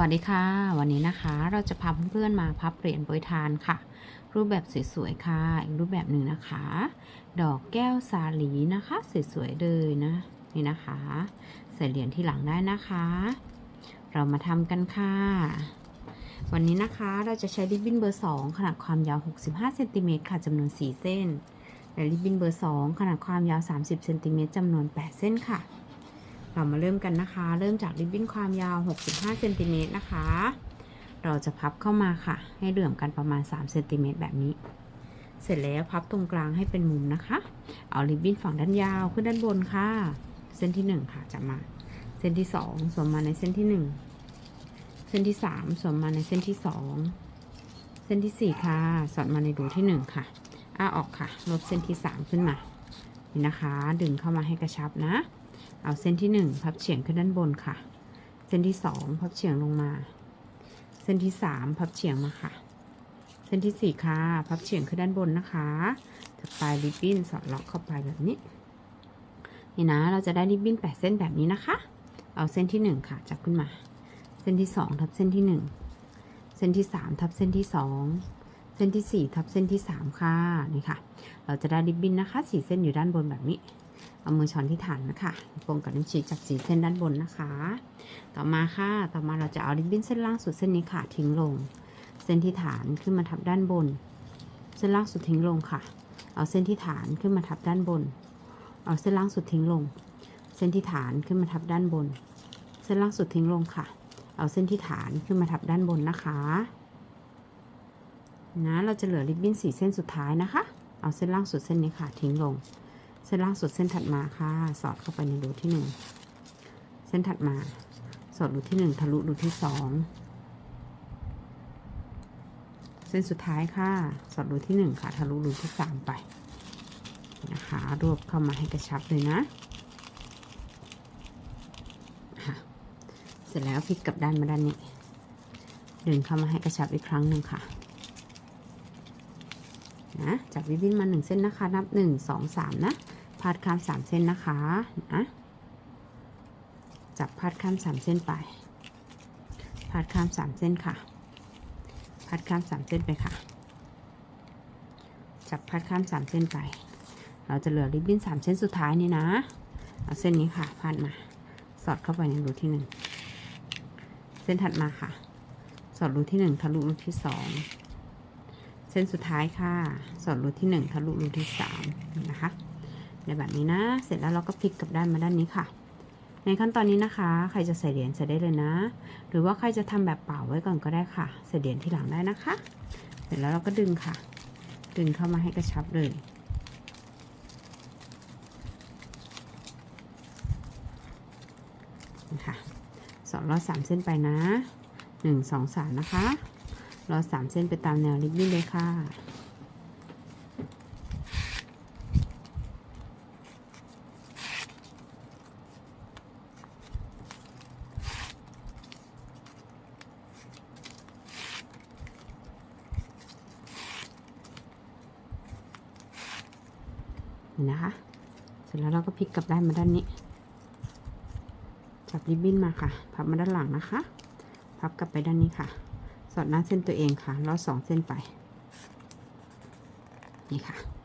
วัสดีค่ะ วันนี้นะคะเราจะพาเพื่อนๆมาพับเหรียญโปรยทานค่ะ รูปแบบสวยๆค่ะ อีกรูปแบบหนึ่งนะคะ ดอกแก้วสาลีนะคะสวยๆเลยนะนี่นะคะ ใส่เหรียญที่หลังได้นะคะ เรามาทำกันค่ะ วันนี้นะคะเราจะใช้ริบบิ้นเบอร์ 2 ขนาดความยาว 65เซนติเมตรค่ะจำนวน 4 เส้นและริบบิ้นเบอร์ 2 ขนาดความยาว 30เซนติเมตรจำนวน 8 เส้นค่ะ เรามาเริ่มกันนะคะ เริ่มจากริบบิ้นความยาว 65เซนติเมตรนะคะ เราจะพับเข้ามาค่ะ ให้เหลื่อมกันประมาณ3เซนติเมตรแบบนี้ เสร็จแล้วพับตรงกลางให้เป็นมุมนะคะ เอาริบบิ้นฝั่งด้านยาวขึ้นด้านบนค่ะ เส้นที่ 1 ค่ะจะมา เส้นที่ 2 สวมมาในเส้นที่ 1 เส้นที่ 3 สวมมาในเส้นที่ 2 เส้นที่ 4 ค่ะ สอดมาในรูที่ 1 ค่ะ อ้าออกค่ะ ลบเส้นที่ 3 ขึ้นมา นี่นะคะ ดึงเข้ามาให้กระชับนะ เอาเส้นที่ 1 พับเฉียงขึ้นด้านบนค่ะ เส้นที่ 2 พับเฉียงลงมา เส้นที่ 3 พับเฉียงมาค่ะ เส้นที่ 4 ค่ะ พับเฉียงขึ้นด้านบนนะคะจากปลายริบบิ้นสอดล็อกเข้าไปแบบนี้ นี่นะ เราจะได้ริบบิ้น 8 เส้นแบบนี้นะคะ เอาเส้นที่ 1 ค่ะ จับขึ้นมา เส้นที่ 2 ทับเส้นที่ 1 เส้นที่ 3 ทับเส้นที่ 2เส้นที่ 4 ทับเส้นที่ 3 ค่ะ นี่ค่ะ เราจะได้ริบบิ้นนะคะ 4 เส้นอยู่ด้านบนแบบนี้ เอามือช้อนที่ฐานนะคะโปงกับนิ้วชี้จับสีเส้นด้านบนนะคะ ต่อมาค่ะ ต่อมาเราจะเอาริบบิ้นเส้นล่างสุดเส้นนี้ค่ะทิ้งลง เส้นที่ฐานขึ้นมาทับด้านบน เส้นล่างสุดทิ้งลงค่ะ เอาเส้นที่ฐานขึ้นมาทับด้านบน เอาเส้นล่างสุดทิ้งลง เส้นที่ฐานขึ้นมาทับด้านบน เส้นล่างสุดทิ้งลงค่ะ เอาเส้นที่ฐานขึ้นมาทับด้านบนนะคะนะเราจะเหลือริบบิ้นสีเส้นสุดท้ายนะคะ เอาเส้นล่างสุดเส้นนี้ค่ะทิ้งลง เส้นล่างสุดเส้นถัดมาค่ะ สอดเข้าไปในรูที่หนึ่งเส้นถัดมา สอดรูที่หนึ่งทะลุรูที่สองเส้นสุดท้ายค่ะ สอดรูที่หนึ่งค่ะทะลุรูที่สามไปนะคะรวบเข้ามาให้กระชับเลยนะค่ะเสร็จแล้วพลิกกลับด้านมาด้านนี้ดึงเข้ามาให้กระชับอีกครั้งหนึ่งค่ะนะจับริบบิ้นมาหนึ่งเส้นนะคะ นับหนึ่งสองสามนะาดข้ามสามเส้นนะคะนะจับพาดข้ามสามเส้นไปพาดข้ามสามเส้นค่ะพาดข้ามสามเส้นไปค่ะ จับพาดข้ามสามเส้นไป เราจะเหลือริบบิ้นสามเส้นสุดท้ายนี่นะ เอาเส้นนี้ค่ะพาดมา สอดเข้าไปในรูที่หนึ่งเส้นถัดมาค่ะ สอดรูที่หนึ่งทะลุรูที่สองเส้นสุดท้ายค่ะ สอดรูที่หนึ่งทะลุรูที่สามนะคะ ในแบบนี้นะ เสร็จแล้วเราก็พลิกกลับด้านมาด้านนี้ค่ะ ในขั้นตอนนี้นะคะ ใครจะใส่เหรียญใส่ได้เลยนะ หรือว่าใครจะทำแบบเปล่าไว้ก่อนก็ได้ค่ะ ใส่เหรียญที่หลังได้นะคะ เสร็จแล้วเราก็ดึงค่ะ ดึงเข้ามาให้กระชับเลยนะคะสอดรอดสามเส้นไปนะหนึ่งสองสามนะคะรอสามเส้นไปตามแนวริบบิ้นเลยค่ะ นะคะ เสร็จแล้วเราก็พลิกกลับด้านมาด้านนี้ จับริบบิ้นมาค่ะ พับมาด้านหลังนะคะ พับกลับไปด้านนี้ค่ะ สอดหน้าเส้นตัวเองค่ะลอดสองเส้นไป นี่ค่ะ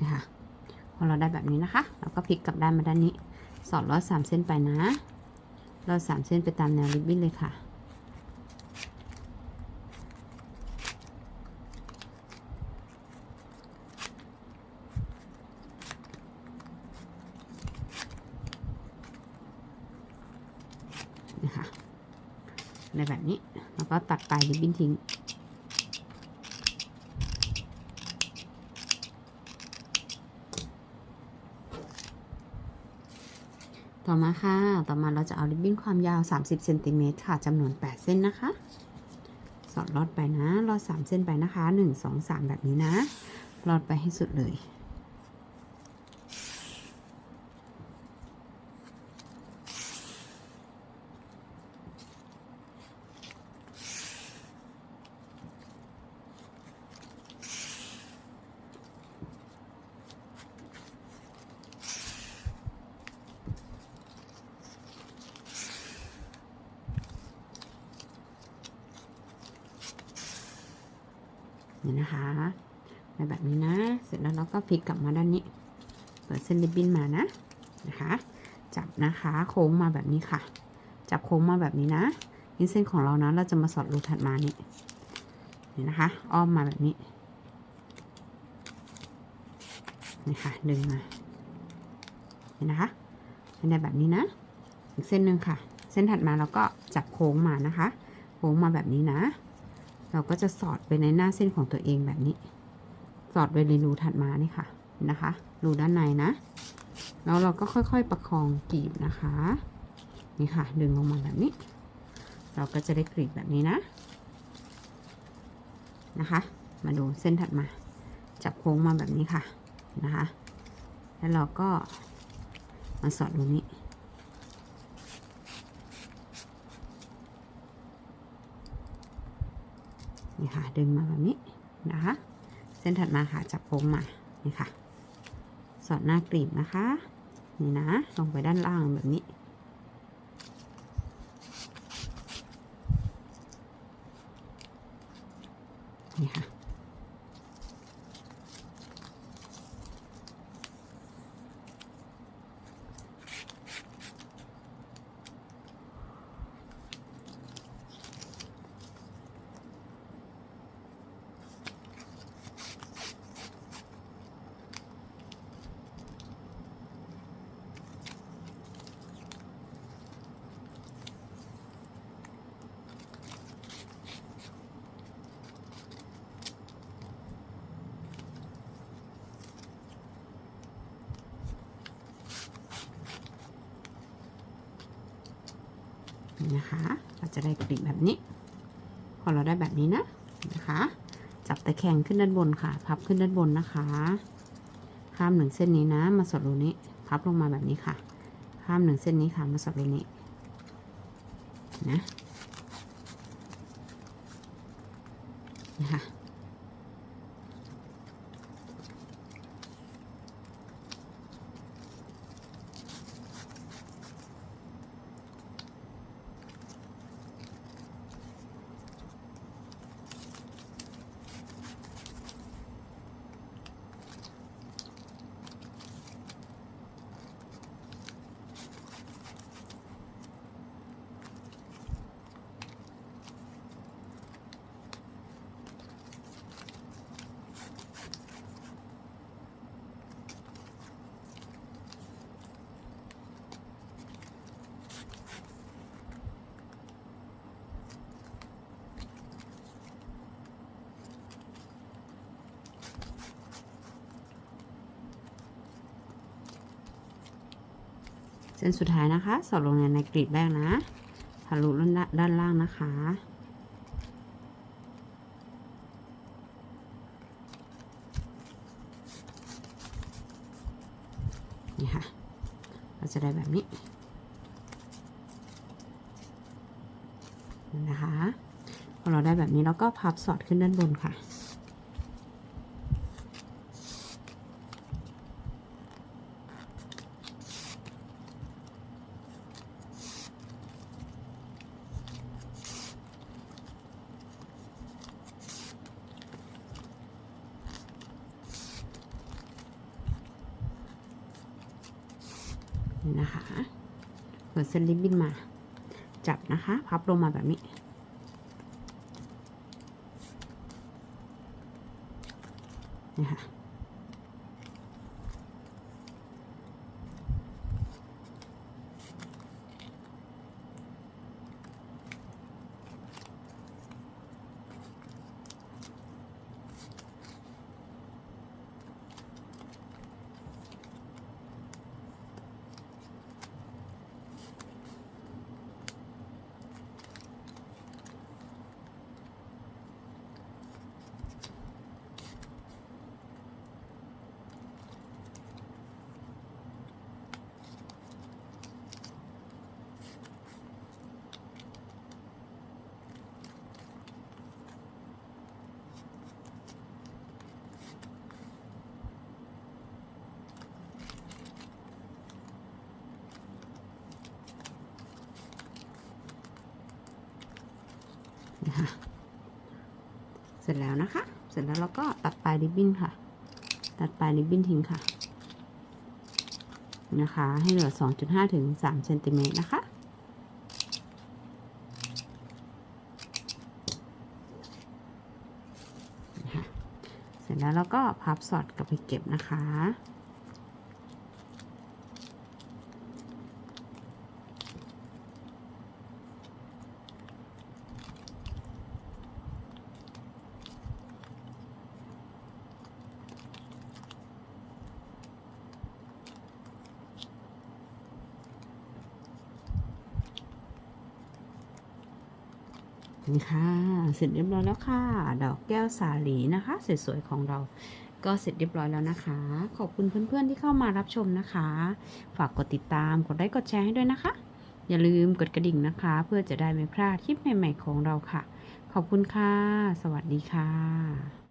นี่ค่ะพอเราได้แบบนี้นะคะ เราก็พลิกกลับด้านมาด้านนี้ สอดลอดสามเส้นไปนะลอดสามเส้นไปตามแนวริบบิ้นเลยค่ะ นะคะในแบบนี้ แล้วก็ตัดปลายริบบิ้นทิ้ง ต่อมาค่ะ ต่อมาเราจะเอาริบบิ้นความยาว 30เซนติเมตรค่ะจำนวน 8 เส้นนะคะ สอดลอดไปนะลอด3เส้นไปนะคะ 1 2 3 แบบนี้นะลอดไปให้สุดเลย นี่นะคะในแบบนี้นะ เสร็จแล้วเราก็พลิกกลับมาด้านนี้ เปิดเส้นริบบิ้นมานะนะคะ จับนะคะโค้งมาแบบนี้ค่ะ จับโค้งมาแบบนี้นะนี่เส้นของเรานะเราจะมาสอดรูถัดมานี่นี่นะคะ อ้อมมาแบบนี้นี่ค่ะดึงมานี่นะคะให้ได้แบบนี้นะ อีกเส้นหนึ่งค่ะ เส้นถัดมาเราก็จับโค้งมานะคะ โค้งมาแบบนี้นะ เราก็จะสอดไปในหน้าเส้นของตัวเองแบบนี้ สอดไปในรูถัดมานี่ค่ะนะคะรูด้านในนะ แล้วเราก็ค่อยๆประคองกรีบนะคะ นี่ค่ะ ดึงลงมาแบบนี้ เราก็จะได้กรีบแบบนี้นะ นะคะ มาดูเส้นถัดมา จับโค้งมาแบบนี้ค่ะนะคะ แล้วเราก็มาสอดตรงนี้ นี่ค่ะ ดึงมาแบบนี้นะคะ เส้นถัดมาค่ะจับโค้งมานี่ค่ะ สอดหน้ากรีบนะคะ นี่นะ ลงไปด้านล่างแบบนี้ค่ะ นี่นะคะ เราจะได้กลีบแบบนี้ พอเราได้แบบนี้นะนะคะ จับตะแคงขึ้นด้านบนค่ะ พับขึ้นด้านบนนะคะ ข้ามหนึ่งเส้นนี้นะ มาสอดรูนี้ พับลงมาแบบนี้ค่ะ ข้ามหนึ่งเส้นนี้ค่ะ มาสอดรูนี้นะนะคะ เส้นสุดท้ายนะคะ สอดลงในในกรีบแรกนะทะลุด้านด้านล่างนะคะ นี่ค่ะ เราจะได้แบบนี้นะคะพอเราได้แบบนี้เราก็พับสอดขึ้นด้านบนค่ะ นี่นะคะเปิดเส้นริบบิ้นมา จับนะคะ พับลงมาแบบนี้ นี่ค่ะ นะคะเสร็จแล้วนะคะ เสร็จแล้วเราก็ตัดปลายริบบิ้นค่ะ ตัดปลายริบบิ้นทิ้งค่ะ นะคะ ให้เหลือ 2.5 ถึง 3 เซนติเมตรนะคะนะคะเสร็จแล้วเราก็พับสอดกลับไปเก็บนะคะ นี่ค่ะเสร็จเรียบร้อยแล้วค่ะ ดอกแก้วสาลีนะคะสวยๆของเราก็เสร็จเรียบร้อยแล้วนะคะ ขอบคุณเพื่อนๆที่เข้ามารับชมนะคะ ฝากกดติดตามกดไลค์กดแชร์ให้ด้วยนะคะ อย่าลืมกดกระดิ่งนะคะ เพื่อจะได้ไม่พลาดคลิปใหม่ๆของเราค่ะ ขอบคุณค่ะ สวัสดีค่ะ